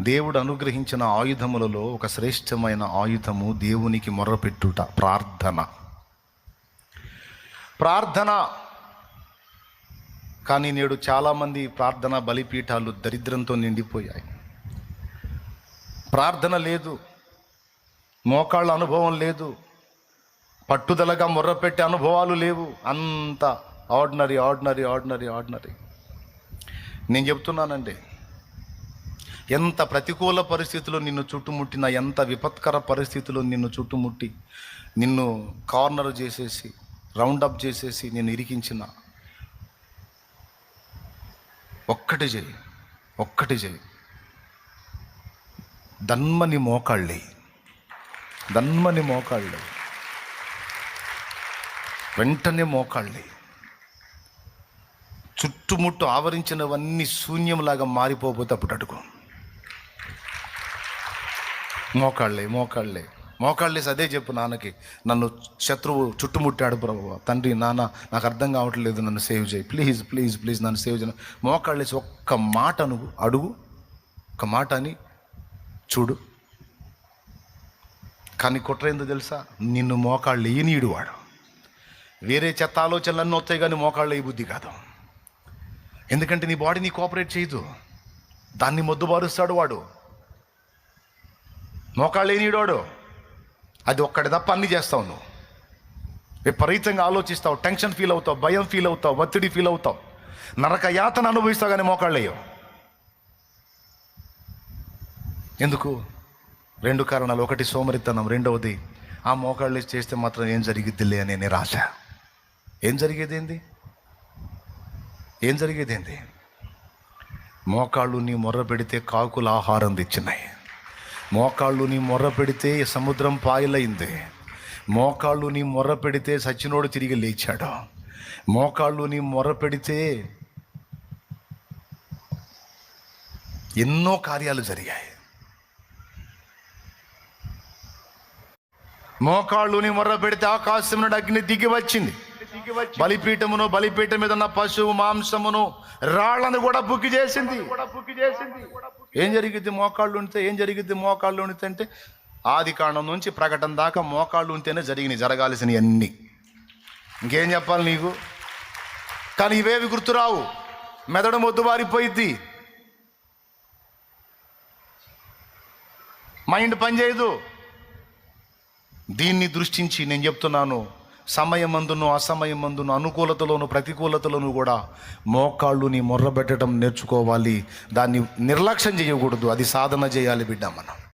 దేవుడు అనుగ్రహించిన ఆయుధములలో ఒక శ్రేష్టమైన ఆయుధము దేవునికి మొర్రపెట్టుట ప్రార్థన. ప్రార్థన. కానీ నేడు చాలామంది ప్రార్థన బలిపీఠాలు దరిద్రంతో నిండిపోయాయి. ప్రార్థన లేదు. మోకాళ్ళ అనుభవం లేదు. పట్టుదలగా మొర్రపెట్టే అనుభవాలు లేవు. అంత ఆర్డినరీ ఆర్డినరీ ఆర్డినరీ ఆర్డినరీ. నేను చెప్తున్నానండి ఎంత ప్రతికూల పరిస్థితులు నిన్ను చుట్టుముట్టిన ఎంత విపత్కర పరిస్థితులు నిన్ను చుట్టుముట్టి నిన్ను కార్నర్ చేసేసి రౌండప్ చేసేసి నేను ఇరికించిన. ఒక్కటి చేయి ఒక్కటి చేయి దన్మని మోకాళ్ళే దన్మని మోకాళ్ళే వెంటనే మోకాళ్ళే చుట్టుముట్టు ఆవరించినవన్నీ శూన్యంలాగా మారిపోతే అప్పుడు అడుగు. మోకాళ్ళే మోకాళ్ళే. మోకాళ్ళేసి అదే చెప్పు నాన్నకి. నన్ను శత్రువు చుట్టుముట్టాడు ప్రభు. తండ్రి నాన్న నాకు అర్థం కావట్లేదు నన్ను సేవ్ చేయి. ప్లీజ్ ప్లీజ్ ప్లీజ్ నన్ను సేవ్ చేయ. మోకాళ్ళేసి ఒక్క మాట నువ్వు అడుగు. ఒక మాట అని చూడు. కానీ కుట్ర ఏందో తెలుసా? నిన్ను మోకాళ్ళు వేయనీయుడు వాడు. వేరే చెత్త ఆలోచనలన్నీ వస్తాయి కానీ మోకాళ్ళు వేయ బుద్ధి కాదు. ఎందుకంటే నీ బాడీని కోఆపరేట్ చేయదు. దాన్ని మొద్దుబారుస్తాడు వాడు. మోకాళ్ళు అది ఒక్కడి తప్ప అన్ని చేస్తావు నువ్వు. విపరీతంగా ఆలోచిస్తావు టెన్షన్ ఫీల్ అవుతావు భయం ఫీల్ అవుతావు ఒత్తిడి ఫీల్ అవుతావు. నరక యాతన అనుభవిస్తావు కానీ మోకాళ్ళు ఎందుకు? రెండు కారణాలు. ఒకటి సోమరితనం రెండవది ఆ మోకాళ్ళు చేస్తే మాత్రం ఏం జరిగిద్దిలే అనే నిరాశ. ఏం జరిగేది ఏంది ఏం జరిగేది ఏంది మోకాళ్ళు నీ మొర్ర పెడితే కాకులు ఆహారం తెచ్చినాయి. మోకాళ్ళు నీ మొర్ర పెడితే సముద్రం పాయలైంది. మోకాళ్ళు నీ మొర్ర పెడితే సచ్చినోడు తిరిగి లేచాడు. మోకాళ్ళు నీ మొర్ర పెడితే ఎన్నో కార్యాలు జరిగాయి. మోకాళ్ళుని మొర్ర పెడితే ఆకాశం నుండి అగ్ని దిగి వచ్చింది. బలిపీఠమును బలిపీఠం మీద ఉన్న పశువు మాంసమును రాళ్ళను కూడా బుక్కి చేసింది. ఏం జరిగింది మోకాళ్ళు ఉంటే ఏం జరిగింది మోకాళ్ళు ఉంటే అంటే ఆది కాండం నుంచి ప్రకటన దాకా మోకాళ్ళు ఉంటేనే జరిగినాయి జరగాల్సినవి అన్నీ. ఇంకేం చెప్పాలి నీకు? కానీ ఇవేవి గుర్తురావు? మెదడు మొద్దు బారిపోయిద్ది మైండ్ పనిచేయదు దీన్ని దృష్టించి నేను చెప్తున్నాను. సమయమందును అసమయమందును అనుకూలతలోను ప్రతికూలతలోను కూడా మోకాళ్ళు నీ మొర్రబెట్టడం నేర్చుకోవాలి. దాన్ని నిర్లక్ష్యం చేయకూడదు. అది సాధన చేయాలి బిడ్డ మనం.